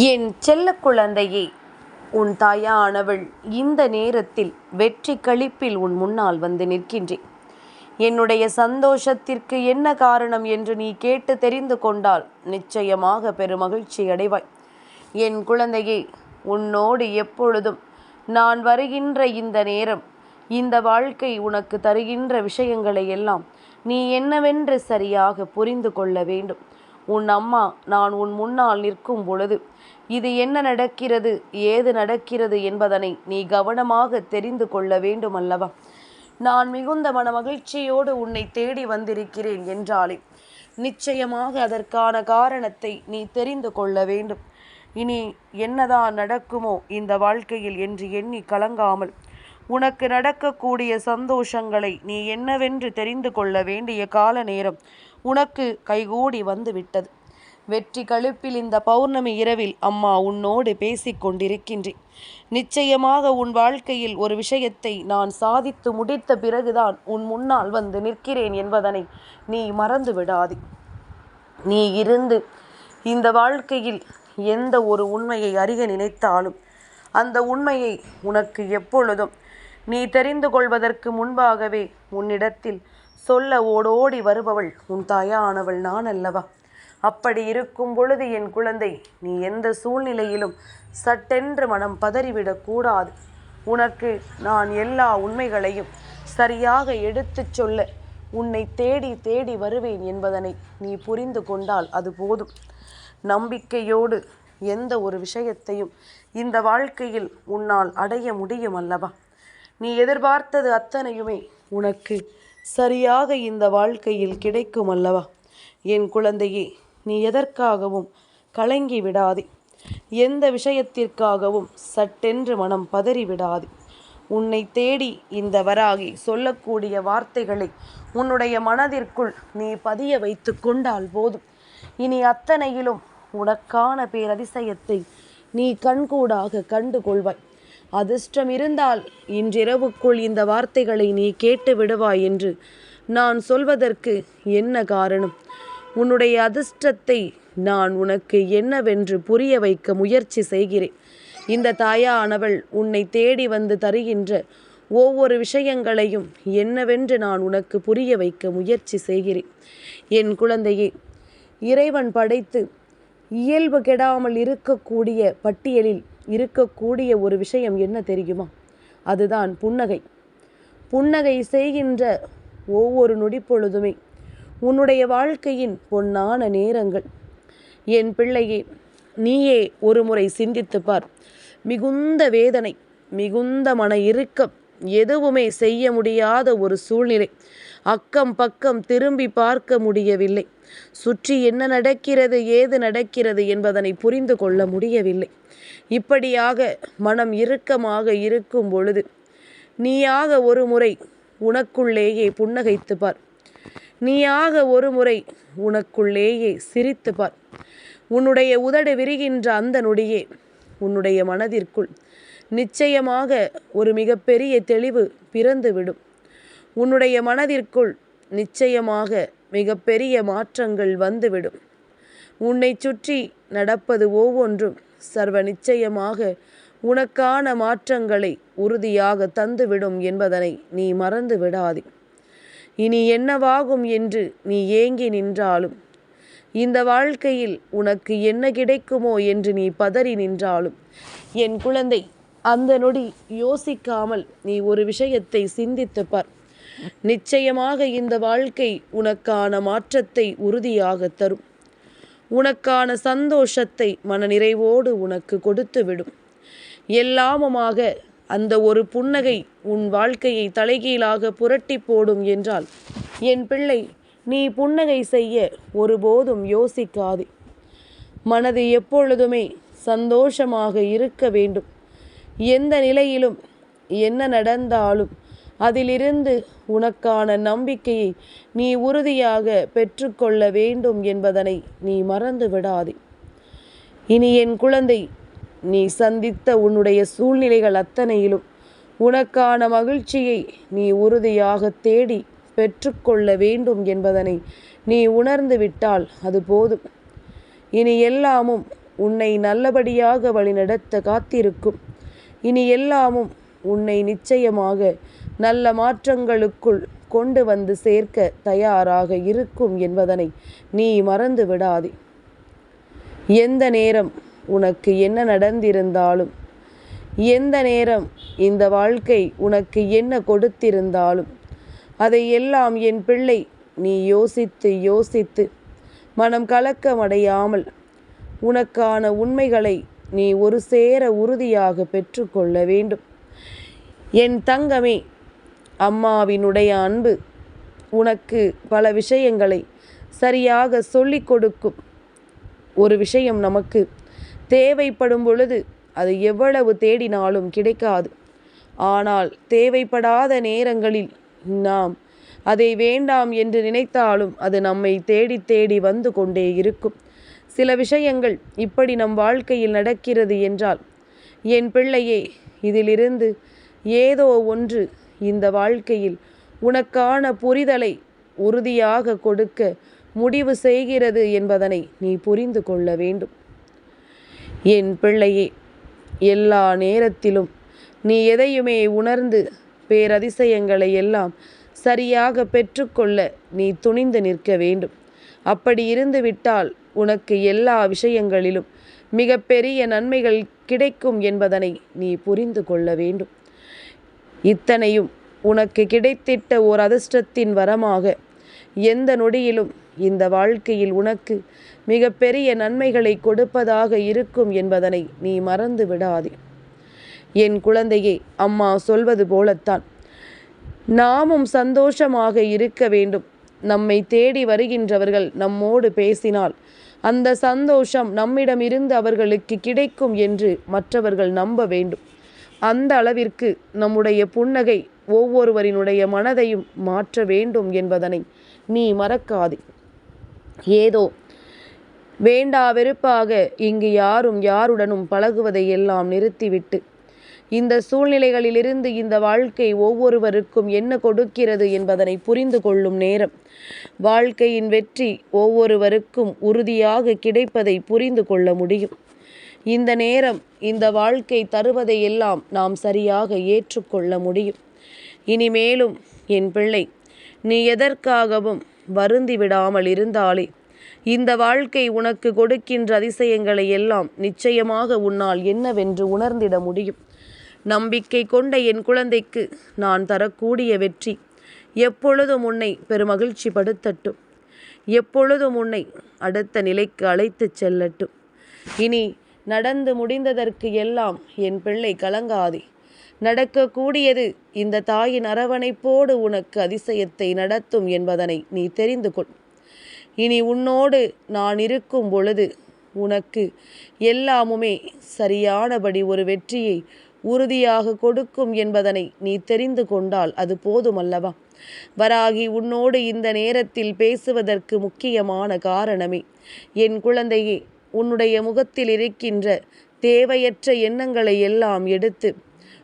என் செல்ல குழந்தையே உன் தாயானவள் இந்த நேரத்தில் வெற்றி களிப்பில் உன் முன்னால் வந்து நிற்கின்றேன். என்னுடைய சந்தோஷத்திற்கு என்ன காரணம் என்று நீ கேட்டு தெரிந்து கொண்டால் நிச்சயமாக பெருமகிழ்ச்சி அடைவாய். என் குழந்தையே உன்னோடு எப்பொழுதும் நான் வருகின்ற இந்த நேரம் இந்த வாழ்க்கை உனக்கு தருகின்ற விஷயங்களை எல்லாம் நீ என்னவென்று சரியாக புரிந்து கொள்ள வேண்டும். உன் அம்மா நான் உன் முன்னால் நிற்கும் பொழுது இது என்ன நடக்கிறது ஏது நடக்கிறது என்பதனை நீ கவனமாக தெரிந்து கொள்ள வேண்டும் அல்லவா நான் மிகுந்த மன மகிழ்ச்சியோடு உன்னை தேடி வந்திருக்கிறேன் என்றாலே நிச்சயமாக அதற்கான காரணத்தை நீ தெரிந்து கொள்ள வேண்டும். இனி என்னதான் நடக்குமோ இந்த வாழ்க்கையில் என்று எண்ணி கலங்காமல் உனக்கு நடக்கக்கூடிய சந்தோஷங்களை நீ என்னவென்று தெரிந்து கொள்ள வேண்டிய கால நேரம் உனக்கு கைகூடி வந்து விட்டது வெற்றி கழுப்பில் இந்த பௌர்ணமி இரவில் அம்மா உன்னோடு பேசிக் கொண்டிருக்கின்றேன் நிச்சயமாக உன் வாழ்க்கையில் ஒரு விஷயத்தை நான் சாதித்து முடித்த பிறகுதான் உன் முன்னால் வந்து நிற்கிறேன் என்பதனை நீ மறந்து விடாதே. நீ இருந்து இந்த வாழ்க்கையில் எந்த ஒரு உண்மையை அறிய நினைத்தாலும் அந்த உண்மையை உனக்கு எப்பொழுதும் நீ தெரிந்து கொள்வதற்கு முன்பாகவே உன்னிடத்தில் சொல்ல ஓடோடி வருபவள் உன் தாயானவள் நான் அல்லவா? அப்படி இருக்கும் பொழுது என் குழந்தை நீ எந்த சூழ்நிலையிலும் சட்டென்று மனம் பதறிவிடக் கூடாது. உனக்கு நான் எல்லா உண்மைகளையும் சரியாக எடுத்துச் சொல்ல உன்னை தேடி தேடி வருவேன் என்பதனை நீ புரிந்து கொண்டால் அது போதும். நம்பிக்கையோடு எந்த ஒரு விஷயத்தையும் இந்த வாழ்க்கையில் உன்னால் அடைய முடியும் அல்லவா? நீ எதிர்பார்த்தது அத்தனையுமே உனக்கு சரியாக இந்த வாழ்க்கையில் கிடைக்கும் அல்லவா என் குழந்தையே நீ எதற்காகவும் கலங்கி விடாதே. எந்த விஷயத்திற்காகவும் சட்டென்று மனம் பதறி விடாதே. உன்னை தேடி இந்த வராகி சொல்லக்கூடிய வார்த்தைகளை உன்னுடைய மனதிற்குள் நீ பதிய வைத்து கொண்டால் போதும். இனி அத்தனையிலும் உனக்கான பேரதிசயத்தை நீ கண்கூடாக கண்டு கொள்வாய் அதிர்ஷ்டம் இருந்தால் இன்றிரவுக்குள் இந்த வார்த்தைகளை நீ கேட்டு விடுவாய் என்று நான் சொல்வதற்கு என்ன காரணம்? உன்னுடைய அதிர்ஷ்டத்தை நான் உனக்கு என்னவென்று புரிய வைக்க முயற்சி செய்கிறேன். இந்த தாயானவள் உன்னை தேடி வந்து தருகின்ற ஒவ்வொரு விஷயங்களையும் என்னவென்று நான் உனக்கு புரிய வைக்க முயற்சி செய்கிறேன். என் குழந்தையே இறைவன் படைத்து இயல்பு கெடாமல் இருக்கக்கூடிய பட்டியலில் இருக்கக்கூடிய ஒரு விஷயம் என்ன தெரியுமா? அதுதான் புன்னகை. புன்னகை செய்கின்ற ஒவ்வொரு நொடிப்பொழுதுமே உன்னுடைய வாழ்க்கையின் பொன்னான நேரங்கள். என் பிள்ளையே நீயே ஒரு முறை சிந்தித்து பார். மிகுந்த வேதனை மிகுந்த மன இறுக்கம் எதுவுமே செய்ய முடியாத ஒரு சூழ்நிலை. அக்கம் பக்கம் திரும்பி பார்க்க முடியவில்லை. சுற்றி என்ன நடக்கிறது ஏது நடக்கிறது என்பதனை புரிந்து கொள்ள முடியவில்லை. இப்படியாக மனம் இறுக்கமாக இருக்கும் பொழுது நீயாக ஒரு முறை உனக்குள்ளேயே புன்னகைத்து பார் நீயாக ஒரு முறை உனக்குள்ளேயே சிரித்து பார் உன்னுடைய உதடு விரிகின்ற அந்த நொடியே உன்னுடைய மனதிற்குள் நிச்சயமாக ஒரு மிகப்பெரிய தெளிவு பிறந்துவிடும். உன்னுடைய மனதிற்குள் நிச்சயமாக மிகப்பெரிய மாற்றங்கள் வந்துவிடும். உன்னை சுற்றி நடப்பது ஒவ்வொன்றும் சர்வ நிச்சயமாக உனக்கான மாற்றங்களை உறுதியாக தந்துவிடும் என்பதனை நீ மறந்து விடாதே இனி என்னவாகும் என்று நீ ஏங்கி நின்றாலும் இந்த வாழ்க்கையில் உனக்கு என்ன கிடைக்குமோ என்று நீ பதறி நின்றாலும் என் குழந்தை அந்த நொடி யோசிக்காமல் நீ ஒரு விஷயத்தை சிந்தித்து பார். நிச்சயமாக இந்த வாழ்க்கை உனக்கான மாற்றத்தை உறுதியாக தரும். உனக்கான சந்தோஷத்தை மனநிறைவோடு உனக்கு கொடுத்துவிடும். எல்லாமுமாக அந்த ஒரு புன்னகை உன் வாழ்க்கையை தலைகீழாக புரட்டி போடும் என்றால் என் பிள்ளை நீ புன்னகை செய்ய ஒருபோதும் யோசிக்காதே. மனது எப்பொழுதுமே சந்தோஷமாக இருக்க வேண்டும். எந்த நிலையிலும் என்ன நடந்தாலும் அதிலிருந்து உனக்கான நம்பிக்கையை நீ உறுதியாக பெற்றுக்கொள்ள வேண்டும் என்பதனை நீ மறந்து விடாதே. இனி என் குழந்தை நீ சந்தித்த உன்னுடைய சூழ்நிலைகள் அத்தனையிலும் உனக்கான மகிழ்ச்சியை நீ உறுதியாக தேடி பெற்றுக்கொள்ள வேண்டும் என்பதனை நீ உணர்ந்து விட்டால் அது போதும். இனி எல்லாமும் உன்னை நல்லபடியாக வழிநடத்த காத்திருக்கும். இனி எல்லாமும் உன்னை நிச்சயமாக நல்ல மாற்றங்களுக்குள் கொண்டு வந்து சேர்க்க தயாராக இருக்கும் என்பதனை நீ மறந்து விடாதே. எந்த நேரம் உனக்கு என்ன நடந்திருந்தாலும் எந்த நேரம் இந்த வாழ்க்கை உனக்கு என்ன கொடுத்திருந்தாலும் அதை எல்லாம் என் பிள்ளை நீ யோசித்து யோசித்து மனம் கலக்கமடையாமல் உனக்கான உண்மைகளை நீ ஒரு சேர உறுதியாக பெற்றுக்கொள்ள வேண்டும். என் தங்கமே அம்மாவினுடைய அன்பு உனக்கு பல விஷயங்களை சரியாக சொல்லிக் கொடுக்கும். ஒரு விஷயம் நமக்கு தேவைப்படும் பொழுது அது எவ்வளவு தேடினாலும் கிடைக்காது. ஆனால் தேவைப்படாத நேரங்களில் நாம் அதை வேண்டாம் என்று நினைத்தாலும் அது நம்மை தேடி தேடி வந்து கொண்டே இருக்கும். சில விஷயங்கள் இப்படி நம் வாழ்க்கையில் நடக்கிறது என்றால் என் பிள்ளையே இதிலிருந்து ஏதோ ஒன்று இந்த வாழ்க்கையில் உனக்கான புரிதலை உறுதியாக கொடுக்க முடிவு செய்கிறது என்பதனை நீ புரிந்து கொள்ள வேண்டும். என் பிள்ளையே எல்லா நேரத்திலும் நீ எதையுமே உணர்ந்து பேரதிசயங்களை எல்லாம் சரியாக பெற்றுக்கொள்ள நீ துணிந்து நிற்க வேண்டும். அப்படி இருந்து விட்டால் உனக்கு எல்லா விஷயங்களிலும் மிகப்பெரிய நன்மைகள் கிடைக்கும் என்பதனை நீ புரிந்து கொள்ள வேண்டும். இத்தனையும் உனக்கு கிடைத்திட்ட ஓர் அதிர்ஷ்டத்தின் வரமாக. எந்த நொடியிலும் இந்த வாழ்க்கையில் உனக்கு மிக பெரிய நன்மைகளை கொடுப்பதாக இருக்கும் என்பதனை நீ மறந்து விடாதே. என் குழந்தையே அம்மா சொல்வது போலத்தான். நாமும் சந்தோஷமாக இருக்க வேண்டும். நம்மை தேடி வருகின்றவர்கள் நம்மோடு பேசினால் அந்த சந்தோஷம் நம்மிடம் இருந்து அவர்களுக்கு கிடைக்கும் என்று மற்றவர்கள் நம்ப வேண்டும். அந்த அளவிற்கு நம்முடைய புன்னகை ஒவ்வொருவரினுடைய மனதையும் மாற்ற வேண்டும் என்பதனை நீ மறக்காதே. ஏதோ வேண்டா வெறுப்பாக இங்கு யாரும் யாருடனும் பழகுவதை எல்லாம் நிறுத்திவிட்டு இந்த சூழ்நிலைகளிலிருந்து இந்த வாழ்க்கை ஒவ்வொருவருக்கும் என்ன கொடுக்கிறது என்பதனை புரிந்து கொள்ளும் நேரம். வாழ்க்கையின் வெற்றி ஒவ்வொருவருக்கும் உறுதியாக கிடைப்பதை புரிந்து கொள்ள முடியும். இந்த நேரம் இந்த வாழ்க்கை தருவதை எல்லாம் நாம் சரியாக ஏற்றுக்கொள்ள முடியும். இனிமேலும் என் பிள்ளை நீ எதற்காகவும் வருந்தி விடாமல் இருந்தாலே இந்த வாழ்க்கை உனக்கு கொடுக்கின்ற அதிசயங்களை எல்லாம் நிச்சயமாக உன்னால் என்னவென்று உணர்ந்திட முடியும். நம்பிக்கை கொண்ட என் குழந்தைக்கு நான் தரக்கூடிய வெற்றி எப்பொழுதும் உன்னை பெருமகிழ்ச்சி படுத்தட்டும். எப்பொழுதும் உன்னை அடுத்த நிலைக்கு அழைத்துச் செல்லட்டும். இனி நடந்து முடிந்ததற்கு எல்லாம் என் பிள்ளை கலங்காதே. நடக்கக்கூடியது இந்த தாயின் அரவணைப்போடு உனக்கு அதிசயத்தை நடத்தும் என்பதனை நீ தெரிந்து கொள். இனி உன்னோடு நான் இருக்கும் பொழுது உனக்கு எல்லாமுமே சரியானபடி ஒரு வெற்றியை உறுதியாக கொடுக்கும் என்பதனை நீ தெரிந்து கொண்டால் அது போதுமல்லவா? வராகி உன்னோடு இந்த நேரத்தில் பேசுவதற்கு முக்கியமான காரணமே என் குழந்தையே உன்னுடைய முகத்தில் இருக்கின்ற தேவையற்ற எண்ணங்களை எல்லாம் எடுத்து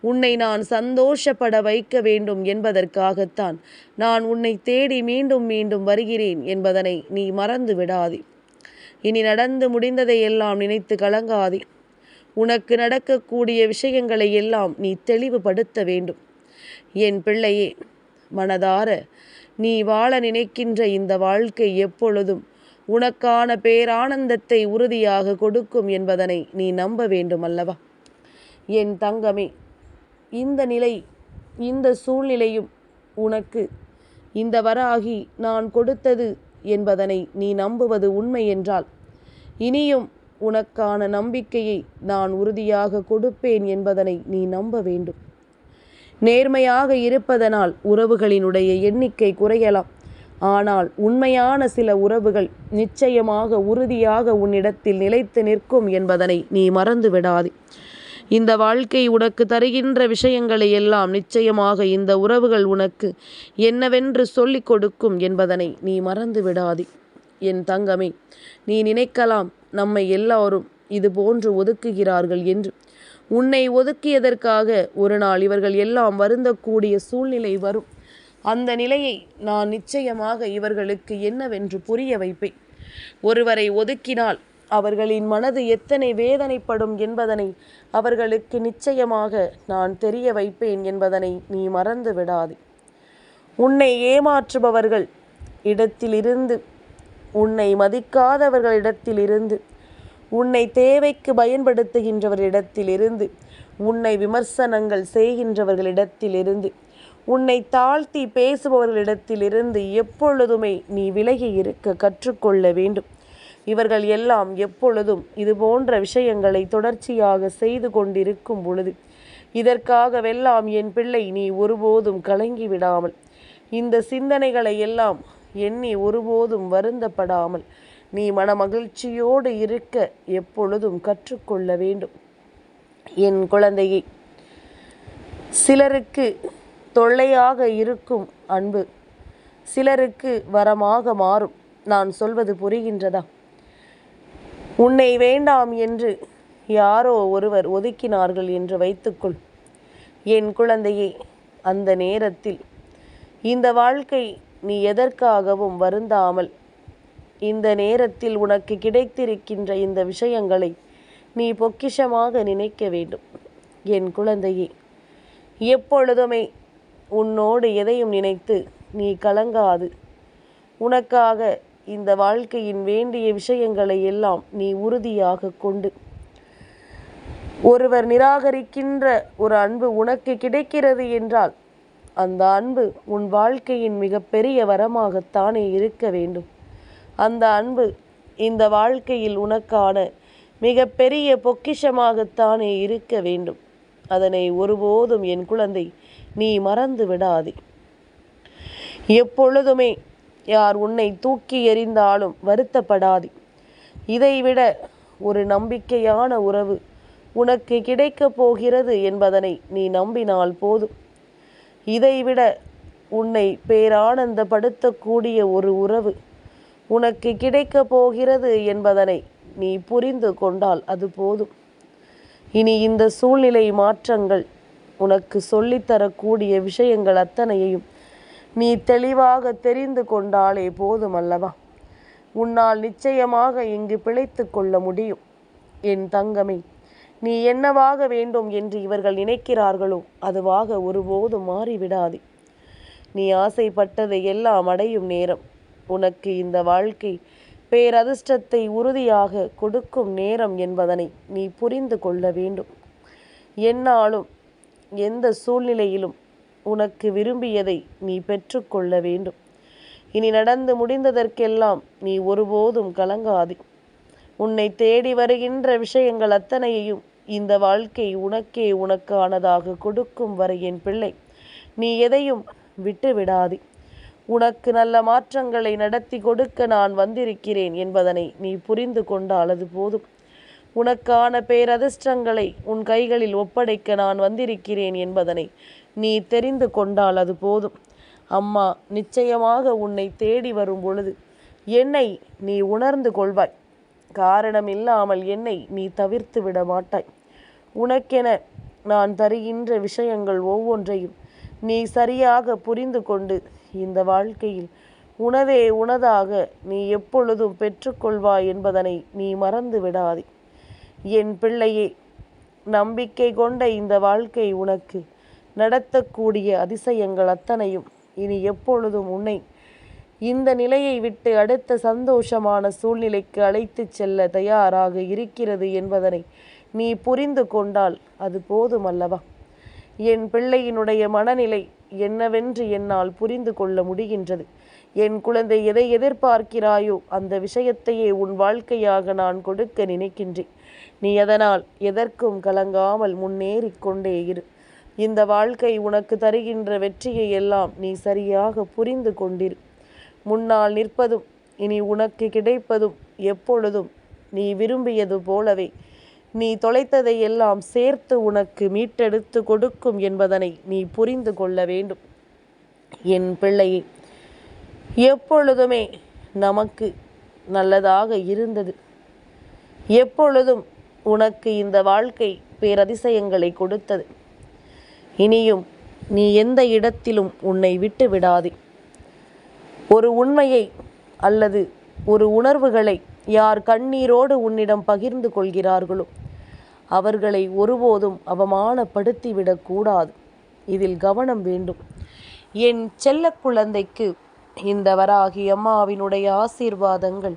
உன்னை நான் சந்தோஷப்பட வைக்க வேண்டும் என்பதற்காகத்தான் நான் உன்னை தேடி மீண்டும் மீண்டும் வருகிறேன் என்பதனை நீ மறந்து விடாதே. இனி நடந்து முடிந்ததை எல்லாம் நினைத்து கலங்காதே. உனக்கு நடக்கக்கூடிய விஷயங்களை எல்லாம் நீ தெளிவுபடுத்த வேண்டும். என் பிள்ளையே மனதார நீ வாழ நினைக்கின்ற இந்த வாழ்க்கை எப்பொழுதும் உனக்கான பேரானந்தத்தை உறுதியாக கொடுக்கும் என்பதனை நீ நம்ப வேண்டும் அல்லவா? என் தங்கமே இந்த நிலை இந்த சூழ்நிலையும் உனக்கு. இந்த வராகி நான் கொடுத்தது என்பதனை நீ நம்புவது உண்மை என்றால் இனியும் உனக்கான நம்பிக்கையை நான் உறுதியாக கொடுப்பேன் என்பதனை நீ நம்ப வேண்டும். நேர்மையாக இருப்பதனால் உறவுகளினுடைய எண்ணிக்கை குறையலாம். ஆனால் உண்மையான சில உறவுகள் நிச்சயமாக உறுதியாக உன்னிடத்தில் நிலைத்து நிற்கும் என்பதனை நீ மறந்து விடாதே இந்த வாழ்க்கை உனக்கு தருகின்ற விஷயங்களை எல்லாம் நிச்சயமாக இந்த உறவுகள் உனக்கு என்னவென்று சொல்லிக் கொடுக்கும் என்பதனை நீ மறந்து விடாதே என் தங்கமே நீ நினைக்கலாம் நம்மை எல்லாரும் இது போன்று ஒதுக்குகிறார்கள் என்று. உன்னை ஒதுக்கியதற்காக ஒரு நாள் இவர்கள் எல்லாம் வருந்தக்கூடிய சூழ்நிலை வரும். அந்த நிலையை நான் நிச்சயமாக இவர்களுக்கு என்னவென்று புரிய வைப்பேன். ஒருவரை ஒதுக்கினால் அவர்களின் மனது எத்தனை வேதனைப்படும் என்பதனை அவர்களுக்கு நிச்சயமாக நான் தெரிய வைப்பேன் என்பதனை நீ மறந்து விடாதே. உன்னை ஏமாற்றுபவர்கள் இடத்திலிருந்து உன்னை மதிக்காதவர்களிடத்திலிருந்து உன்னை தேவைக்கு பயன்படுத்துகின்றவரிடத்திலிருந்து உன்னை விமர்சனங்கள் செய்கின்றவர்களிடத்திலிருந்து உன்னை தாழ்த்தி பேசுபவர்களிடத்திலிருந்து எப்பொழுதுமே நீ விலகி இருக்க கற்றுக்கொள்ள வேண்டும். இவர்கள் எல்லாம் எப்பொழுதும் இது போன்ற விஷயங்களை தொடர்ச்சியாக செய்து கொண்டிருக்கும் பொழுது இதற்காகவெல்லாம் என் பிள்ளை நீ ஒருபோதும் கலங்கி விடாமல் இந்த சிந்தனைகளை எல்லாம் எண்ணி ஒருபோதும் வருந்தப்படாமல் நீ மனமகிழ்ச்சியோடு இருக்க எப்பொழுதும் கற்றுக்கொள்ள வேண்டும். என் குழந்தையை சிலருக்கு தொல்லையாக இருக்கும் அன்பு. சிலருக்கு வரமாக மாறும். நான் சொல்வது புரிகின்றதா? உன்னை வேண்டாம் என்று யாரோ ஒருவர் ஒதுக்கினார்கள் என்று வைத்துக்கொள். என் குழந்தையே அந்த நேரத்தில் இந்த வாழ்க்கை நீ எதற்காகவும் வருந்தாமல் இந்த நேரத்தில் உனக்கு கிடைத்திருக்கின்ற இந்த விஷயங்களை நீ பொக்கிஷமாக நினைக்க வேண்டும். என் குழந்தையே எப்பொழுதுமே உன்னோடு எதையும் நினைத்து நீ கலங்காது. உனக்காக இந்த வாழ்க்கையின் வேண்டிய விஷயங்களை எல்லாம் நீ உறுதியாக கொண்டு. ஒருவர் நிராகரிக்கின்ற ஒரு அன்பு உனக்கு கிடைக்கிறது என்றால் அந்த அன்பு உன் வாழ்க்கையின் மிகப்பெரிய வரமாகத்தானே இருக்க வேண்டும். அந்த அன்பு இந்த வாழ்க்கையில் உனக்கான மிகப்பெரிய பொக்கிஷமாகத்தானே இருக்க வேண்டும். அதனை ஒருபோதும் என் குழந்தை நீ மறந்து விடாதே. எப்பொழுதுமே யார் உன்னை தூக்கி எறிந்தாலும் வருத்தப்படாதே. இதைவிட ஒரு நம்பிக்கையான உறவு உனக்கு கிடைக்கப் போகிறது என்பதனை நீ நம்பினால் போதும். இதைவிட உன்னை பேரானந்தப்படுத்தக்கூடிய ஒரு உறவு உனக்கு கிடைக்கப் போகிறது என்பதனை நீ புரிந்து கொண்டால் அது போதும். இனி இந்த சூழ்நிலை மாற்றங்கள் உனக்கு சொல்லித்தரக்கூடிய விஷயங்கள் அத்தனையையும் நீ தெளிவாக தெரிந்து கொண்டாலே போதும் அல்லவா? உன்னால் நிச்சயமாக இங்கு பிழைத்து கொள்ள முடியும். என் தங்கமே நீ என்னவாக வேண்டும் என்று இவர்கள் நினைக்கிறார்களோ அதுவாக ஒருபோதும் மாறிவிடாதே. நீ ஆசைப்பட்டதை எல்லாம் அடையும் நேரம். உனக்கு இந்த வாழ்க்கை பேரதிர்ஷ்டத்தை உறுதியாக கொடுக்கும் நேரம் என்பதனை நீ புரிந்து கொள்ள வேண்டும். என்னாலும் எந்த சூழ்நிலையிலும் உனக்கு விரும்பியதை நீ பெற்றுக்கொள்ள வேண்டும். இனி நடந்து முடிந்ததற்கெல்லாம் நீ ஒருபோதும் கலங்காதே. உன்னை தேடி வருகின்ற விஷயங்கள் அத்தனையையும் இந்த வாழ்க்கை உனக்கே உனக்கானதாக கொடுக்கும் வரை என் பிள்ளை நீ எதையும் விட்டு விடாதே உனக்கு நல்ல மாற்றங்களை நடத்தி கொடுக்க நான் வந்திருக்கிறேன் என்பதனை நீ புரிந்து கொண்டால் அது போதும். உனக்கான பேரதிர்ஷ்டங்களை உன் கைகளில் ஒப்படைக்க நான் வந்திருக்கிறேன் என்பதனை நீ தெரிந்து கொண்டால் அது போதும். அம்மா நிச்சயமாக உன்னை தேடி வரும் பொழுது என்னை நீ உணர்ந்து கொள்வாய். காரணம் இல்லாமல் என்னை நீ தவிர்த்து விட மாட்டாய். உனக்கென நான் தருகின்ற விஷயங்கள் ஒவ்வொன்றையும் நீ சரியாக புரிந்து கொண்டு இந்த வாழ்க்கையில் உணவே உனதாக நீ எப்பொழுதும் பெற்றுக்கொள்வாய் என்பதனை நீ மறந்து விடாதே. என் பிள்ளையே நம்பிக்கை கொண்ட இந்த வாழ்க்கை உனக்கு நடத்தக்கூடிய அதிசயங்கள் அத்தனையும் இனி எப்பொழுதும் உன்னை இந்த நிலையை விட்டு அடுத்த சந்தோஷமான சூழ்நிலைக்கு அழைத்துச் செல்ல தயாராக இருக்கிறது என்பதனை நீ புரிந்து கொண்டால் அது போதுமல்லவா? என் பிள்ளையினுடைய மனநிலை என்னவென்று என்னால் புரிந்து கொள்ள முடிகின்றது. என் குழந்தை எதை எதிர்பார்க்கிறாயோ அந்த விஷயத்தையே உன் வாழ்க்கையாக நான் கொடுக்க நினைக்கின்றேன். நீ அதனால் எதற்கும் கலங்காமல் முன்னேறிக் கொண்டே இரு. இந்த வாழ்க்கை உனக்கு தருகின்ற வெற்றியை எல்லாம் நீ சரியாக புரிந்து கொண்டிரு. முன்னால் நிற்பதும் இனி உனக்கு கிடைப்பதும் எப்பொழுதும் நீ விரும்பியது போலவே. நீ தொலைத்ததை எல்லாம் சேர்த்து உனக்கு மீட்டெடுத்து கொடுக்கும் என்பதனை நீ புரிந்து கொள்ள வேண்டும். என் பிள்ளையை எப்பொழுதுமே நமக்கு நல்லதாக இருந்தது. எப்பொழுதும் உனக்கு இந்த வாழ்க்கை பேரதிசயங்களை கொடுத்தது. இனியும் நீ எந்த இடத்திலும் உன்னை விட்டு விடாதே. ஒரு உண்மையை அல்லது ஒரு உணர்வுகளை யார் கண்ணீரோடு உன்னிடம் பகிர்ந்து கொள்கிறார்களோ அவர்களை ஒருபோதும் அவமானப்படுத்திவிடக்கூடாது இதில் கவனம் வேண்டும். என் செல்ல குழந்தைக்கு இந்த வராகி அம்மாவினுடைய ஆசீர்வாதங்கள்